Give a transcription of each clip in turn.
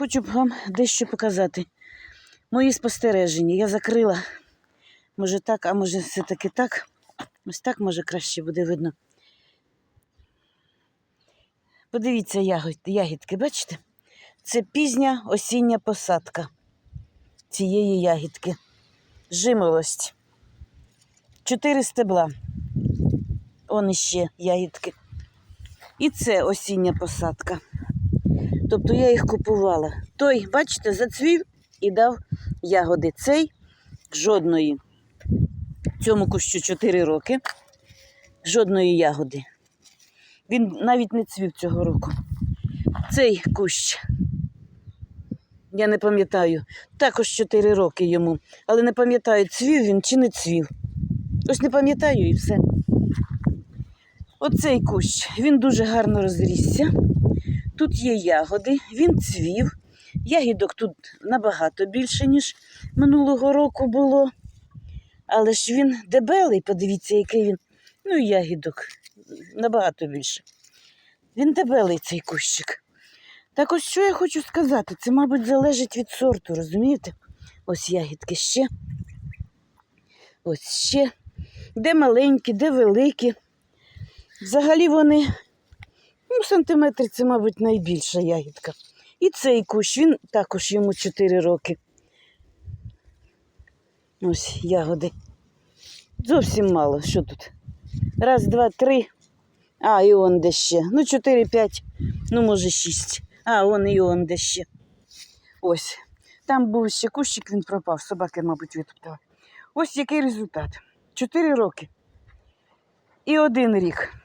Хочу вам дещо показати. Мої спостереження. Я закрила. Може так, а може все-таки так. Ось так може краще буде видно. Подивіться ягідки, бачите? Це пізня осіння посадка цієї ягідки. Жимолость. Чотири стебла. Он іще ягідки. І це осіння посадка. Тобто я їх купувала. Той, бачите, зацвів і дав ягоди. Цей жодної. Цьому кущу 4 роки. Жодної ягоди. Він навіть не цвів цього року. Цей кущ. Я не пам'ятаю. Також 4 роки йому. Але не пам'ятаю, цвів він чи не цвів. Ось не пам'ятаю і все. Оцей кущ, він дуже гарно розрісся. Тут є ягоди, він цвів. Ягідок тут набагато більше, ніж минулого року було. Але ж він дебелий, подивіться, який він. Ну, і ягідок набагато більше. Він дебелий цей кущик. Так ось що я хочу сказати, це, мабуть, залежить від сорту, розумієте? Ось ягідки ще. Ось ще. Де маленькі, де великі. Взагалі вони, ну, сантиметр це, мабуть, найбільша ягідка. І цей кущ, він також йому 4 роки. Ось ягоди. Зовсім мало. Що тут? Раз, два, три. А, і он де ще. Ну, чотири, п'ять, ну, може, шість. А, он і он де ще. Ось. Там був ще кущик, він пропав. Собаки, мабуть, витоптали. Ось який результат. Чотири роки. І один рік.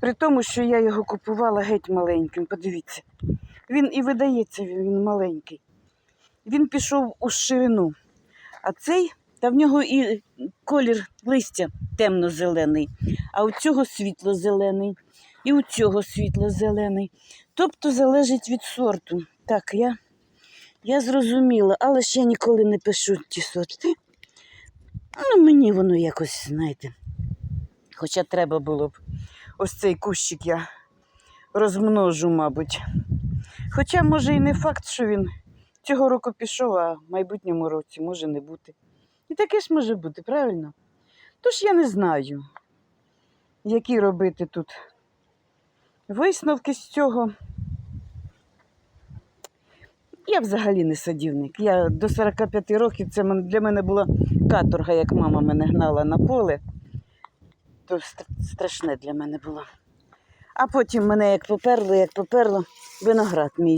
При тому, що я його купувала геть маленьким, подивіться. Він і видається, він, маленький. Він пішов у ширину. А цей, та в нього і колір листя темно-зелений, а у цього світло-зелений, і у цього світло-зелений. Тобто залежить від сорту. Так, я, я зрозуміла, але я ніколи не пишу ті сорти. Ну, мені воно якось, знаєте. Хоча треба було б. Ось цей кущик я розмножу, мабуть. Хоча, може, і не факт, що він цього року пішов, а в майбутньому році може не бути. І таке ж може бути, правильно? Тож я не знаю, які робити тут висновки з цього. Я взагалі не садівник. Я до 45 років це для мене була каторга, як мама мене гнала на поле. Страшне для мене було. А потім мене як поперло, як поперло, виноград мій